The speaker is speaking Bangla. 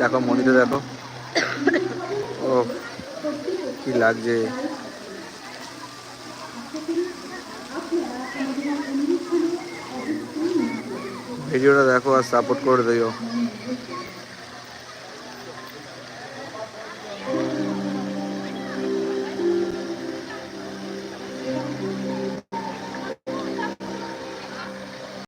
দেখো মনিতে দেখো। ও কি লাগছে। ভিডিওটা দেখো আর সাপোর্ট করে দিও।